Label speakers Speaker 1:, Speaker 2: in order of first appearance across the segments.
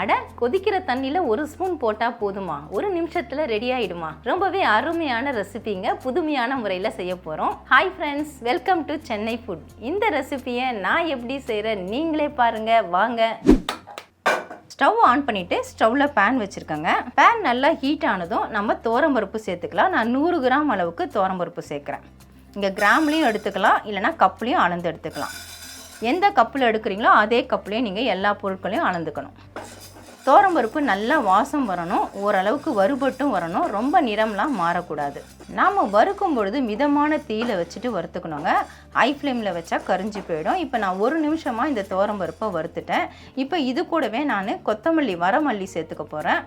Speaker 1: அட கொதிக்கிற தண்ணியில் ஒரு ஸ்பூன் போட்டால் போதுமா? ஒரு நிமிஷத்தில் ரெடி ஆகிடுமா ரொம்பவே அருமையான ரெசிபிங்க புதுமையான முறையில் செய்ய போகிறோம் hi friends welcome to Chennai food இந்த ரெசிபியை நான் எப்படி செய்கிறேன் நீங்களே பாருங்க வாங்க. ஸ்டவ் ஆன் பண்ணிவிட்டு ஸ்டவ்வில் பேன் வச்சுருக்கேங்க. பேன் நல்லா ஹீட் ஆனதும் நம்ம தோரம்பருப்பு சேர்த்துக்கலாம். நான் நூறு கிராம் அளவுக்கு தோரம்பருப்பு சேர்க்குறேன். இங்கே கிராம்லேயும் எடுத்துக்கலாம் இல்லைனா கப்லேயும் அளந்து எடுத்துக்கலாம். எந்த கப்பில் எடுக்கிறீங்களோ அதே கப்லேயும் நீங்கள் எல்லா பொருட்களையும் அளந்துக்கணும். தோரம்பருப்பு நல்லா வாசம் வரணும் ஓரளவுக்கு வறுபட்டும் வரணும் ரொம்ப நிறம்லாம் மாறக்கூடாது. நாம் வறுக்கும் பொழுது மிதமான தீயில வச்சுட்டு வறுத்துக்கணுங்க. ஹை ஃப்ளேமில் வச்சா கரிஞ்சு போயிடும். இப்போ நான் ஒரு நிமிஷமாக இந்த தோரம்பருப்பை வறுத்துட்டேன். இப்போ இது கூடவே நான் கொத்தமல்லி வரமல்லி சேர்த்துக்க போகிறேன்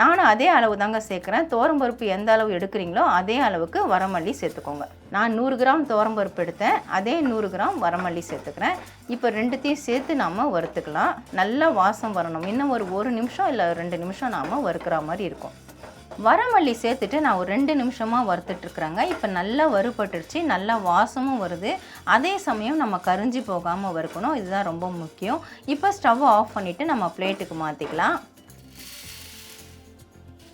Speaker 1: நானும் அதே அளவு தாங்க சேர்க்குறேன். தோரம்பருப்பு எந்த அளவு எடுக்கிறீங்களோ அதே அளவுக்கு வரமல்லி சேர்த்துக்கோங்க. நான் நூறு கிராம் தோரம்பருப்பு எடுத்தேன். அதே நூறு கிராம் வரமல்லி சேர்த்துக்கிறேன். இப்போ ரெண்டுத்தையும் சேர்த்து நாம் வறுத்துக்கலாம். நல்லா வாசம் வரணும். இன்னும் ஒரு ஒரு நிமிஷம் இல்லை ரெண்டு நிமிஷம் நாம் வறுக்கிற மாதிரி இருக்கும். வரமல்லி சேர்த்துட்டு நான் ஒரு ரெண்டு நிமிஷமாக வறுத்துட்ருக்குறேங்க இப்போ நல்லா வறுபட்டுருச்சு. நல்லா வாசமும் வருது. அதே சமயம் நம்ம கரிஞ்சி போகாமல் வறுக்கணும். இதுதான் ரொம்ப முக்கியம். இப்போ ஸ்டவ் ஆஃப் பண்ணிவிட்டு நம்ம பிளேட்டுக்கு மாற்றிக்கலாம்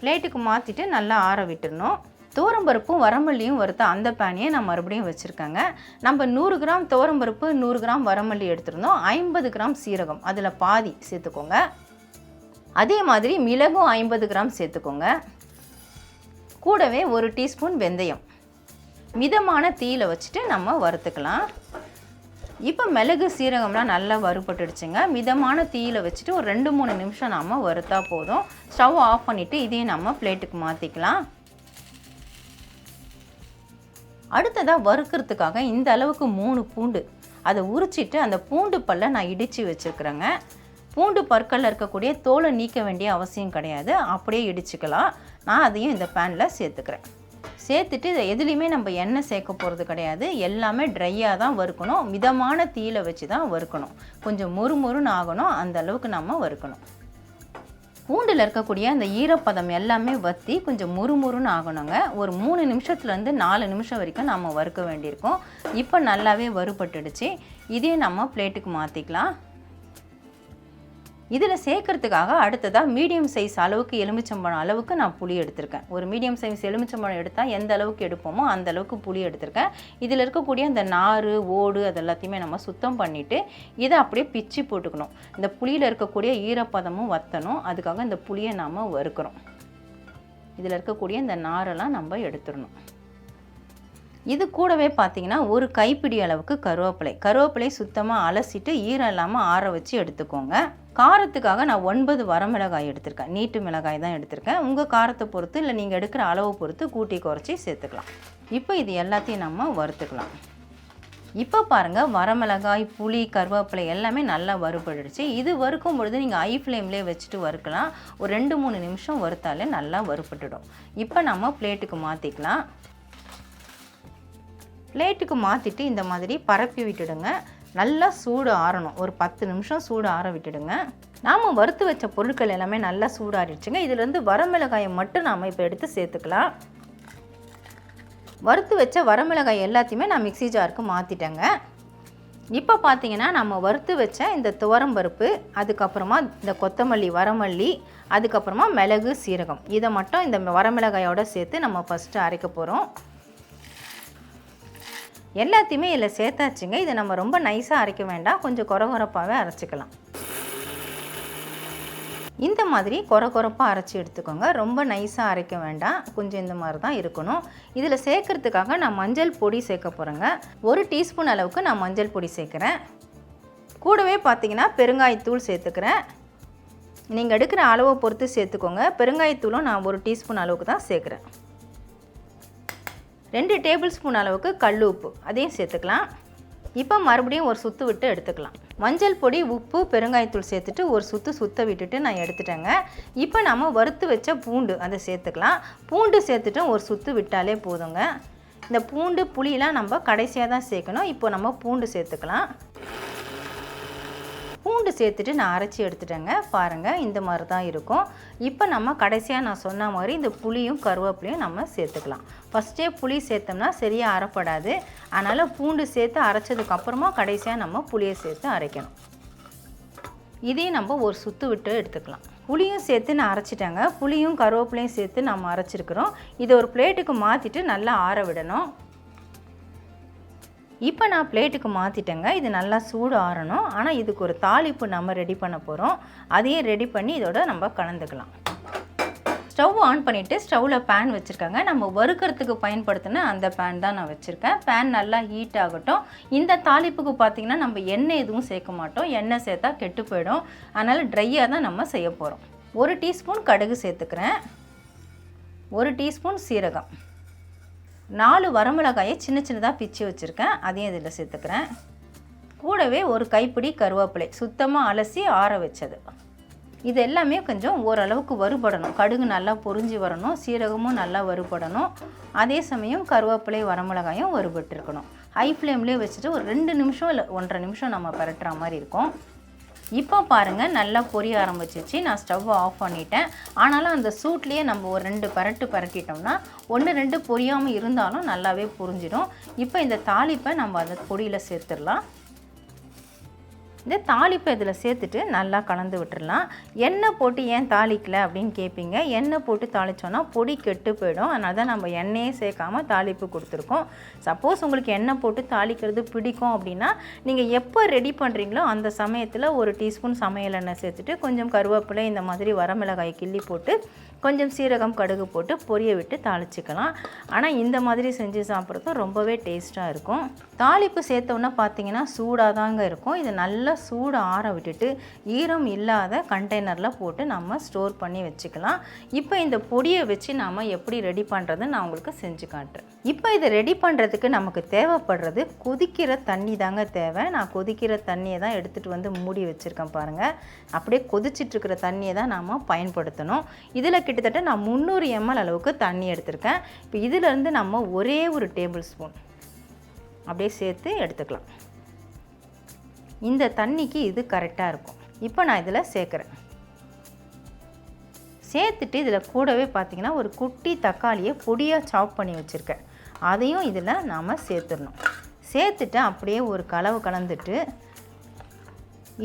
Speaker 1: பிளேட்டுக்கு மாற்றிட்டு நல்லா ஆற விட்டுடணும் தோரம்பருப்பும் வரமல்லியும் வறுத்த அந்த பேனையை நான் மறுபடியும் வச்சுருக்கேங்க. நம்ம நூறு கிராம் தோரம்பருப்பு நூறு கிராம் வரமல்லி எடுத்துருந்தோம். ஐம்பது கிராம் சீரகம் அதில் பாதி சேர்த்துக்கோங்க. அதே மாதிரி மிளகும் ஐம்பது கிராம் சேர்த்துக்கோங்க. கூடவே ஒரு டீஸ்பூன் வெந்தயம். மிதமான தீயில வச்சுட்டு நம்ம வறுத்துக்கலாம். இப்போ மிளகு சீரகம்லாம் நல்லா வறுபட்டுடுச்சுங்க. மிதமான தீயில வச்சுட்டு ஒரு ரெண்டு மூணு நிமிஷம் நாம் வறுத்தா போதும். ஸ்டவ் ஆஃப் பண்ணிவிட்டு இதையும் நம்ம பிளேட்டுக்கு மாற்றிக்கலாம் அடுத்ததாக வறுக்கிறதுக்காக இந்த அளவுக்கு மூணு பூண்டு. அதை உரிச்சிட்டு அந்த பூண்டு பல்லை நான் இடித்து வச்சுருக்குறேங்க. பூண்டு பற்களில் இருக்கக்கூடிய தோலை நீக்க வேண்டிய அவசியம் கிடையாது. அப்படியே இடிச்சுக்கலாம். நான் அதையும் இந்த பேனில் சேர்த்துக்கிறேன். சேர்த்துட்டு இதை எதுலேயுமே நம்ம எண்ணெய் சேர்க்க போகிறது கிடையாது. எல்லாமே ட்ரையாக தான் வறுக்கணும். மிதமான தீயில வச்சு தான் வறுக்கணும். கொஞ்சம் மொறு மொறுன்னு ஆகணும். அந்த அளவுக்கு நம்ம வறுக்கணும். பூண்டில் இருக்கக்கூடிய அந்த ஈரப்பதம் எல்லாமே வற்றி கொஞ்சம் முறுமுறுன்னு ஆகணுங்க. ஒரு மூணு நிமிஷத்துலேருந்து நாலு நிமிஷம் வரைக்கும் நம்ம வறுக்க வேண்டியிருக்கோம். இப்போ நல்லாவே வறுபட்டுடுச்சு. இதே நம்ம பிளேட்டுக்கு மாற்றிக்கலாம் இதில் சேர்க்கறதுக்காக அடுத்ததாக மீடியம் சைஸ் அளவுக்கு எலுமிச்சம்பழம் அளவுக்கு நான் புளி எடுத்திருக்கேன். ஒரு மீடியம் சைஸ் எலுமிச்சம்பழம் எடுத்தால் எந்த அளவுக்கு எடுப்போமோ அந்த அளவுக்கு புளி எடுத்திருக்கேன். இதில் இருக்கக்கூடிய அந்த நார் ஓடு அது எல்லாத்தையுமே நம்ம சுத்தம் பண்ணிவிட்டு இதை அப்படியே பிச்சு போட்டுக்கணும். இந்த புளியில் இருக்கக்கூடிய ஈரப்பதமும் வத்தணும். அதுக்காக இந்த புளியை நாம் வறுக்கிறோம். இதில் இருக்கக்கூடிய இந்த நாரெல்லாம் நம்ம எடுத்துடணும். இது கூடவே பார்த்தீங்கன்னா ஒரு கைப்பிடி அளவுக்கு கருவேப்பிலை. கருவேப்பிலை சுத்தமாக அலசிட்டு ஈரம் இல்லாமல் ஆற வச்சு எடுத்துக்கோங்க. காரத்துக்காக நான் ஒன்பது வரமிளகாய் எடுத்திருக்கேன். நீட்டு மிளகாய் தான் எடுத்திருக்கேன். உங்கள் காரத்தை பொறுத்து இல்லை நீங்கள் எடுக்கிற அளவை பொறுத்து கூட்டி குறைச்சி சேர்த்துக்கலாம். இப்போ இது எல்லாத்தையும் நம்ம வறுத்துக்கலாம். இப்போ பாருங்கள் வரமிளகாய் புளி கருவேப்பிலை எல்லாமே நல்லா வறுபட்டுடுச்சு. இது வறுக்கும் பொழுது நீங்கள் ஐ ஃப்ளேம்லேயே வச்சுட்டு வறுக்கலாம். ஒரு ரெண்டு மூணு நிமிஷம் வறுத்தாலே நல்லா வறுபட்டுடும். இப்போ நம்ம பிளேட்டுக்கு மாற்றிக்கலாம் பிளேட்டுக்கு மாற்றிட்டு இந்த மாதிரி பரப்பி விட்டுடுங்க. நல்லா சூடு ஆறணும். ஒரு பத்து நிமிஷம் சூடு ஆற விட்டுடுங்க. நாம் வறுத்து வச்ச பொருட்கள் எல்லாமே நல்லா சூடாறிடுச்சுங்க. இதுலேருந்து வரமிளகாயை மட்டும் நாம் இப்போ எடுத்து சேர்த்துக்கலாம். வறுத்து வச்ச வரமிளகாய் எல்லாத்தையுமே நான் மிக்ஸி ஜாருக்கு மாற்றிட்டேங்க இப்போ பார்த்தீங்கன்னா நம்ம வறுத்து வச்ச இந்த துவரம்பருப்பு அதுக்கப்புறமா இந்த கொத்தமல்லி வரமல்லி அதுக்கப்புறமா மிளகு சீரகம். இதை மட்டும் இந்த வரமிளகாயோட சேர்த்து நம்ம ஃபஸ்ட்டு அரைக்க போகிறோம் எல்லாத்தையுமே இதில் சேர்த்தாச்சுங்க. இதை நம்ம ரொம்ப நைஸாக அரைக்க வேண்டாம். கொஞ்சம் குறகுறப்பாகவே அரைச்சிக்கலாம். இந்த மாதிரி குறை குறைப்பாக அரைச்சி எடுத்துக்கோங்க. ரொம்ப நைஸாக அரைக்க வேண்டாம். கொஞ்சம் இந்த மாதிரி தான் இருக்கணும். இதில் சேர்க்கறதுக்காக நான் மஞ்சள் பொடி சேர்க்க போகிறேங்க ஒரு டீஸ்பூன் அளவுக்கு நான் மஞ்சள் பொடி சேர்க்குறேன். கூடவே பார்த்தீங்கன்னா பெருங்காயத்தூள் சேர்த்துக்கிறேன். நீங்கள் எடுக்கிற அளவை பொறுத்து சேர்த்துக்கோங்க. பெருங்காயத்தூளும் நான் ஒரு டீஸ்பூன் அளவுக்கு தான் சேர்க்குறேன். ரெண்டு டேபிள் ஸ்பூன் அளவுக்கு கல் உப்பு அதையும் சேர்த்துக்கலாம். இப்போ மறுபடியும் ஒரு சுற்று விட்டு எடுத்துக்கலாம். மஞ்சள் பொடி உப்பு பெருங்காயத்தூள் சேர்த்துட்டு ஒரு சுற்று சுத்த விட்டுட்டு நான் எடுத்துட்டேங்க. இப்போ நம்ம வறுத்து வச்ச பூண்டு அதை சேர்த்துக்கலாம். பூண்டு சேர்த்துட்டு ஒரு சுற்று விட்டாலே போதுங்க. இந்த பூண்டு புளியெலாம் நம்ம கடைசியாக தான் சேர்க்கணும். இப்போ நம்ம பூண்டு சேர்த்துக்கலாம். பூண்டு சேர்த்துட்டு நான் அரைச்சி எடுத்துட்டேங்க. பாருங்கள் இந்த மாதிரி தான் இருக்கும். இப்போ நம்ம கடைசியாக நான் சொன்ன மாதிரி இந்த புளியும் கருவேப்பிலையும் நம்ம சேர்த்துக்கலாம். ஃபஸ்ட்டே புளி சேர்த்தோம்னா சரியாக அரைப்படாது. அதனால் பூண்டு சேர்த்து அரைச்சதுக்கப்புறமா கடைசியாக நம்ம புளியை சேர்த்து அரைக்கணும். இதையும் நம்ம ஒரு சுத்து விட்டு எடுத்துக்கலாம். புளியும் சேர்த்து நான் அரைச்சிட்டேங்க. புளியும் கருவேப்பிலையும் சேர்த்து நம்ம அரைச்சிருக்கிறோம். இதை ஒரு பிளேட்டுக்கு மாற்றிட்டு நல்லா ஆற விடணும். இப்போ நான் பிளேட்டுக்கு மாற்றிட்டேங்க இது நல்லா சூடு ஆறணும். ஆனால் இதுக்கு ஒரு தாளிப்பு நம்ம ரெடி பண்ண போகிறோம் அதையும் ரெடி பண்ணி இதோட நம்ம கலந்துக்கலாம். ஸ்டவ் ஆன் பண்ணிவிட்டு ஸ்டவ்வில் பேன் வச்சுருக்காங்க. நம்ம வறுக்கிறதுக்கு பயன்படுத்தின அந்த பேன் தான் நான் வச்சுருக்கேன். பேன் நல்லா ஹீட் ஆகட்டும். இந்த தாளிப்புக்கு பார்த்திங்கன்னா நம்ம எண்ணெய் எதுவும் சேர்க்க மாட்டோம். எண்ணெய் சேர்த்தா கெட்டு போயிடும். அதனால் ட்ரையாக தான் நம்ம செய்ய போகிறோம் ஒரு டீஸ்பூன் கடுகு சேர்த்துக்கிறேன். ஒரு டீஸ்பூன் சீரகம். நாலு வரமிளகாயை சின்ன சின்னதாக பிச்சு வச்சுருக்கேன். அதையும் இதில் சேர்த்துக்கிறேன். கூடவே ஒரு கைப்பிடி கருவேப்பிலை சுத்தமாக அலசி ஆற வச்சது. இது எல்லாமே கொஞ்சம் ஓரளவுக்கு வறுபடணும். கடுகு நல்லா பொறிஞ்சி வரணும். சீரகமும் நல்லா வறுபடணும். அதே சமயம் கருவேப்பிலை வரமிளகாயும் வறுபட்டுருக்கணும். ஹை ஃப்ளேம்லேயே வச்சுட்டு ஒரு ரெண்டு நிமிஷம் இல்லை ஒன்றரை நிமிஷம் நம்ம பரட்டுற மாதிரி இருக்கும். இப்போ பாருங்கள் நல்லா பொரிய ஆரம்பிச்சிச்சு நான் ஸ்டவ் ஆஃப் பண்ணிட்டேன். ஆனாலும் அந்த சூட்லேயே நம்ம ஒரு ரெண்டு பரட்டு பரட்டிட்டோம்னா ஒன்று ரெண்டு பொரியாமல் இருந்தாலும் நல்லாவே புரிஞ்சிடும். இப்போ இந்த தாளிப்பை நம்ம அந்த பொடியில் சேர்த்துடலாம். இந்த தாளிப்பை இதில் சேர்த்துட்டு நல்லா கலந்து விட்டுடலாம் எண்ணெய் போட்டு ஏன் தாளிக்கல அப்படின்னு கேட்பீங்க. எண்ணெய் போட்டு தாளித்தோன்னா பொடி கெட்டு போயிடும். அதனால தான் நம்ம எண்ணெயே சேர்க்காம தாளிப்பு கொடுத்துருக்கோம். சப்போஸ் உங்களுக்கு எண்ணெய் போட்டு தாளிக்கிறது பிடிக்கும் அப்படின்னா நீங்கள் எப்போ ரெடி பண்ணுறீங்களோ அந்த சமயத்தில் ஒரு டீஸ்பூன் சமையல் எண்ணெய் சேர்த்துட்டு கொஞ்சம் கருவேப்பிலை இந்த மாதிரி வரமிளகாய் கிள்ளி போட்டு கொஞ்சம் சீரகம் கடுகு போட்டு பொரிய விட்டு தாளிச்சிக்கலாம். ஆனால் இந்த மாதிரி செஞ்சு சாப்பிட்றதும் ரொம்பவே டேஸ்ட்டாக இருக்கும். தாளிப்பு சேர்த்தோன்னா பார்த்தீங்கன்னா சூடாக தாங்க இருக்கும். இது நல்லா சூடு ஆற விட்டுட்டு ஈரம் இல்லாத கண்டெய்னரில் போட்டு நம்ம ஸ்டோர் பண்ணி வச்சுக்கலாம். இப்போ இந்த பொடியை வச்சு நாம் எப்படி ரெடி பண்ணுறதுன்னு நான் உங்களுக்கு செஞ்சு காட்டுறேன். இப்போ இதை ரெடி பண்ணுறதுக்கு நமக்கு தேவைப்படுறது கொதிக்கிற தண்ணி தாங்க தேவை. நான் கொதிக்கிற தண்ணியை தான் எடுத்துகிட்டு வந்து மூடி வச்சுருக்கேன் பாருங்கள் அப்படியே கொதிச்சிட்ருக்கிற தண்ணியை தான் நாம் பயன்படுத்தணும். இதில் கிட்டத்தட்ட நான் முந்நூறு எம்எல் அளவுக்கு தண்ணி எடுத்திருக்கேன். இப்போ இதிலேருந்து நம்ம ஒரே ஒரு டேபிள் ஸ்பூன் அப்படியே சேர்த்து எடுத்துக்கலாம். இந்த தண்ணிக்கு இது கரெக்டாக இருக்கும். இப்போ நான் இதில் சேர்க்குறேன். சேர்த்துட்டு இதில் கூடவே பார்த்திங்கன்னா ஒரு குட்டி தக்காளியை பொடியாக சாப் பண்ணி வச்சுருக்கேன். அதையும் இதில் நாம் சேர்த்துடணும். சேர்த்துட்டு அப்படியே ஒரு கலவு கலந்துட்டு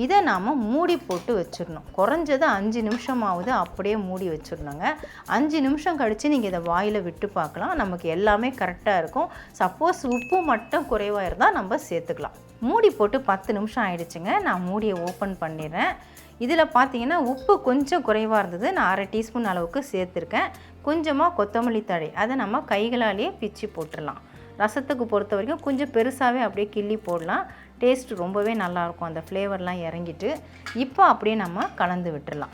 Speaker 1: இதை நாம் மூடி போட்டு வச்சிடணும். குறைஞ்சது அஞ்சு நிமிஷமாவது அப்படியே மூடி வச்சிடணுங்க. அஞ்சு நிமிஷம் கழித்து நீங்கள் இதை வாயில் விட்டு பார்க்கலாம். நமக்கு எல்லாமே கரெக்டாக இருக்கும். சப்போஸ் உப்பு மட்டும் குறைவாக இருந்தால் நம்ம சேர்த்துக்கலாம். மூடி போட்டு பத்து நிமிஷம் ஆயிடுச்சுங்க. நான் மூடியை ஓப்பன் பண்ணிடுறேன். இதில் பார்த்தீங்கன்னா உப்பு கொஞ்சம் குறைவாக இருந்தது. நான் அரை டீஸ்பூன் அளவுக்கு சேர்த்துருக்கேன். கொஞ்சமாக கொத்தமல்லி தழை. அதை நம்ம கைகளாலேயே பிச்சு போட்டுடலாம் ரசத்துக்கு பொறுத்த வரைக்கும் கொஞ்சம் பெருசாகவே அப்படியே கிள்ளி போடலாம். டேஸ்ட் ரொம்பவே நல்லாயிருக்கும். அந்த ஃப்ளேவர்லாம் இறங்கிட்டு இப்போ அப்படியே நம்ம கலந்து விட்டுடலாம்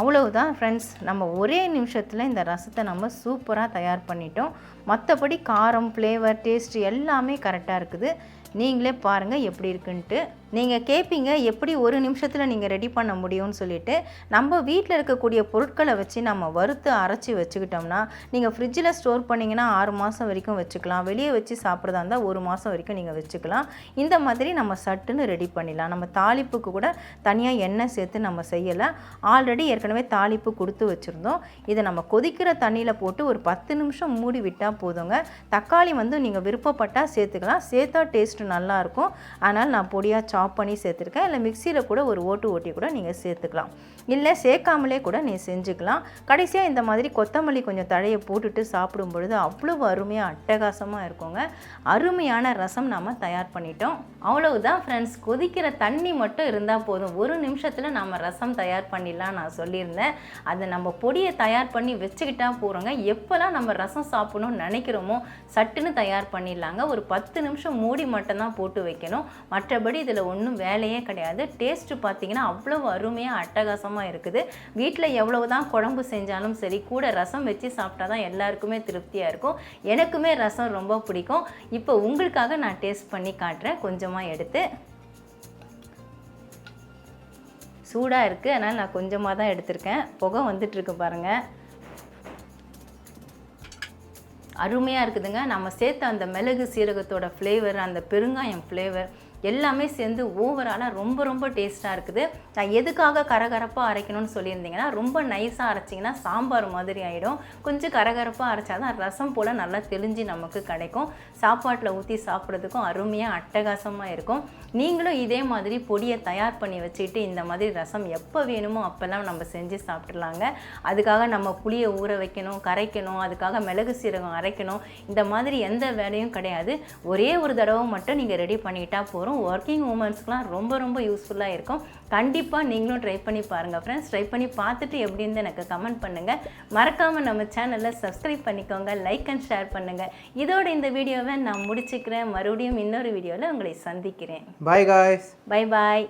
Speaker 1: அவ்வளவுதான் ஃப்ரெண்ட்ஸ் நம்ம ஒரே நிமிஷத்தில் இந்த ரசத்தை நம்ம சூப்பராக தயார் பண்ணிட்டோம். மற்றபடி காரம் ஃப்ளேவர் டேஸ்ட் எல்லாமே கரெக்டாக இருக்குது. நீங்களே பாருங்கள் எப்படி இருக்குன்ட்டு. நீங்கள் கேட்பீங்க எப்படி ஒரு நிமிஷத்தில் நீங்கள் ரெடி பண்ண முடியும்னு சொல்லிட்டு நம்ம வீட்டில் இருக்கக்கூடிய பொருட்களை வச்சு நம்ம வறுத்து அரைச்சி வச்சுக்கிட்டோம்னா நீங்கள் ஃப்ரிட்ஜில் ஸ்டோர் பண்ணிங்கன்னா ஆறு மாதம் வரைக்கும் வச்சுக்கலாம். வெளியே வச்சு சாப்பிட்றதா இருந்தால் ஒரு மாதம் வரைக்கும் நீங்கள் வச்சுக்கலாம். இந்த மாதிரி நம்ம சட்டுன்னு ரெடி பண்ணிடலாம். நம்ம தாளிப்புக்கு கூட தனியாக எண்ணெய் சேர்த்து நம்ம செய்யலை. ஆல்ரெடி ஏற்கனவே தாளிப்பு கொடுத்து வச்சுருந்தோம். இதை நம்ம கொதிக்கிற தண்ணியில் போட்டு ஒரு பத்து நிமிஷம் மூடி விட்டால் போதுங்க. தக்காளி வந்து நீங்கள் விருப்பப்பட்டால் சேர்த்துக்கலாம். சேர்த்தா டேஸ்ட்டு நல்லாயிருக்கும் அதனால் நான் பொடியாக சாப் பண்ணி சேர்த்துருக்கேன். இல்லை மிக்சியில் கூட ஒரு ஓட்டு ஓட்டி கூட நீங்கள் சேர்த்துக்கலாம். இல்லை சேர்க்காமலே கூட நீ செஞ்சுக்கலாம். கடைசியாக இந்த மாதிரி கொத்தமல்லி கொஞ்சம் தழையை போட்டுட்டு சாப்பிடும் பொழுது அவ்வளவு அருமையாக அட்டகாசமாக இருக்குங்க. அருமையான ரசம் நாம் தயார் பண்ணிட்டோம். அவ்வளவுதான் ஃப்ரெண்ட்ஸ் கொதிக்கிற தண்ணி மட்டும் இருந்தால் போதும். ஒரு நிமிஷத்தில் நம்ம ரசம் தயார் பண்ணிடலாம் நான் சொல்லியிருந்தேன். அதை நம்ம பொடியை தயார் பண்ணி வச்சுக்கிட்டா போகிறோங்க எப்போல்லாம் நம்ம ரசம் சாப்பிடணும்னு நினைக்கிறோமோ சட்டுன்னு தயார் பண்ணிடலாங்க. ஒரு பத்து நிமிஷம் மூடி மட்டும்தான் போட்டு வைக்கணும். மற்றபடி இதில் ஒன்றும் வேலையே கிடையாது. டேஸ்ட்டு பார்த்தீங்கன்னா அவ்வளோ அருமையாக அட்டகாசமாக இருக்குது. வீட்டில் எவ்வளவு தான் குழம்பு செஞ்சாலும் சரி கூட ரசம் வச்சு சாப்பிட்டா தான் எல்லாருக்குமே திருப்தியாக இருக்கும். எனக்குமே ரசம் ரொம்ப பிடிக்கும். இப்போ உங்களுக்காக நான் டேஸ்ட் பண்ணி காட்டுறேன். கொஞ்சமாக எடுத்து. சூடாக இருக்குது அதனால் நான் கொஞ்சமாக தான் எடுத்திருக்கேன். புகை வந்துட்டுருக்கு பாருங்கள் அருமையாக இருக்குதுங்க. நம்ம சேர்த்த அந்த மிளகு சீரகத்தோட ஃப்ளேவர் அந்த பெருங்காயம் ஃப்ளேவர் எல்லாமே சேர்ந்து ஓவராலாக ரொம்ப ரொம்ப டேஸ்ட்டாக இருக்குது. நான் எதுக்காக கரகரப்பாக அரைக்கணும்னு சொல்லியிருந்தீங்கன்னா ரொம்ப நைஸாக அரைச்சிங்கன்னா சாம்பார் மாதிரி ஆகிடும் கொஞ்சம் கரகரப்பாக அரைச்சா தான் ரசம் போல் நல்லா தெளிஞ்சு நமக்கு கிடைக்கும். சாப்பாட்டில் ஊற்றி சாப்பிட்றதுக்கும் அருமையாக அட்டகாசமாக இருக்கும். நீங்களும் இதே மாதிரி பொடியை தயார் பண்ணி வச்சுட்டு இந்த மாதிரி ரசம் எப்போ வேணுமோ அப்போல்லாம் நம்ம செஞ்சு சாப்பிட்றலாங்க அதுக்காக நம்ம புளியை ஊற வைக்கணும் கரைக்கணும் அதுக்காக மிளகு சீரகம் அரைக்கணும். இந்த மாதிரி எந்த வேலையும் கிடையாது. ஒரே ஒரு தடவை மட்டும் நீங்கள் ரெடி பண்ணிட்டா போகிறோம் ஒர்க்கிங் உமன்ஸ்க்குலாம் ரொம்ப ரொம்ப யூஸ்ஃபுல்லாக இருக்கும். கண்டிப்பாக நீங்களும் ட்ரை பண்ணி பாருங்கள் ஃப்ரெண்ட்ஸ் ட்ரை பண்ணி பார்த்துட்டு எப்படின்னு எனக்கு கமெண்ட் பண்ணுங்கள் மறக்காமல் நம்ம சேனலை சப்ஸ்கிரைப் பண்ணிக்கோங்க. லைக் அண்ட் ஷேர் பண்ணுங்கள் இதோட இந்த வீடியோவை நான் முடிச்சுக்கிறேன். மறுபடியும் இன்னொரு வீடியோவில் உங்களை சந்திக்கிறேன்.
Speaker 2: Bye guys
Speaker 1: bye bye